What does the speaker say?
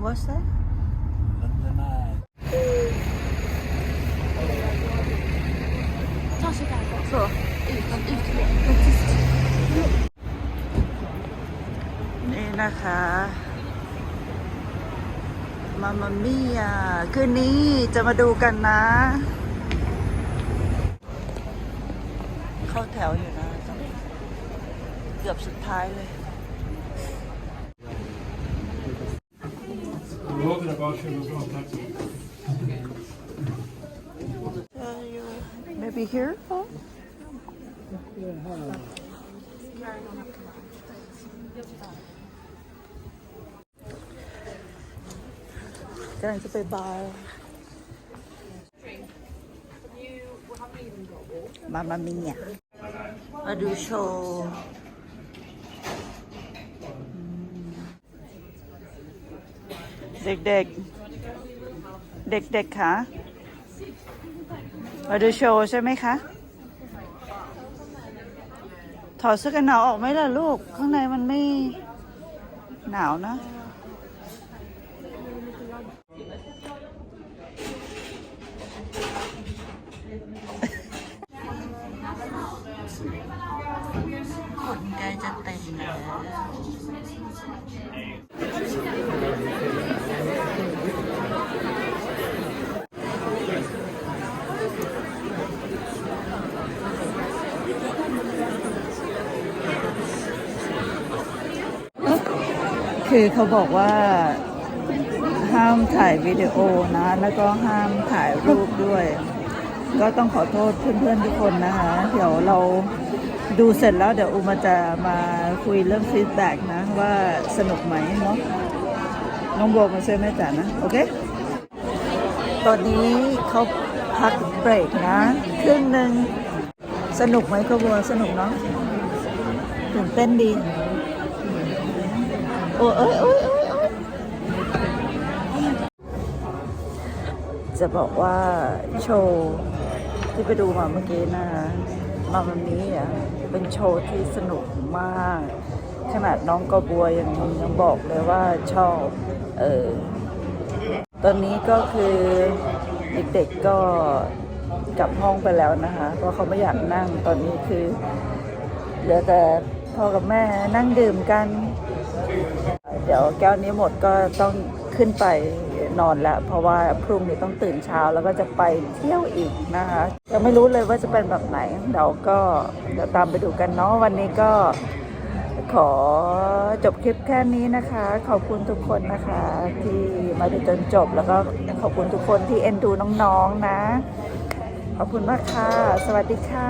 What's that? London Eye. Så, utan utväg. นี่นะคะ มามามี่อะคืนนี้จะมาดูกันนะ เข้าแถวอยู่นะ เกือบสุดท้ายเลย Maybe here? Oh. Going to be by Mamma Mia. I do show เด็กๆเด็กๆค่ะมาดูโชว์ใช่ไหมคะ ถอดเสื้อกันหนาวออกไหมล่ะลูก ข้างในมันไม่หนาวนะ คนใกล้จะเต็มแล้ว คือเขาบอกว่าห้ามถ่ายวิดีโอนะ แล้วก็ห้ามถ่ายรูปด้วย ก็ต้องขอโทษเพื่อนๆทุกคนนะคะ เดี๋ยวเราดูเสร็จแล้วเดี๋ยวอุมาจะมาคุยเรื่องฟีดแบ็กนะ ว่าสนุกไหมเนาะน้องโบมาช่วยแม่จ๋านะ โอเค ตอนนี้เขาพักเบรกนะ ครึ่งหนึ่งสนุกไหมขบวนสนุกเนาะตื่นเต้นดี โอ้ยโอ้ยโอ้ยโอ้ยจะบอกว่าโชว์ที่ไปดูมาเมื่อกี้นะมามันนี้อะเป็นโชว์ที่สนุกมาก ขนาดน้องกบัวยังยังบอกเลยว่าชอบเออตอนนี้ก็คือเด็กๆก็กลับห้องไปแล้วนะคะ เพราะเขาไม่อยากนั่งตอนนี้คือเหลือแต่พ่อกับแม่นั่งดื่มกัน เดี๋ยวแก้วนี้หมดก็ต้องขึ้นไปนอนแล้ว เพราะว่าพรุ่งนี้ต้องตื่นเช้าแล้วก็จะไปเที่ยวอีกนะคะยังไม่รู้เลยว่าจะเป็นแบบไหนเดี๋ยวก็เดี๋ยวตามไปดูกันเนาะวันนี้ก็ขอจบคลิปแค่นี้นะคะ ขอบคุณทุกคนนะคะ ที่มาดูจนจบแล้วก็ขอบคุณทุกคนที่เอ็นดูน้องๆนะขอบคุณมากค่ะ สวัสดีค่ะ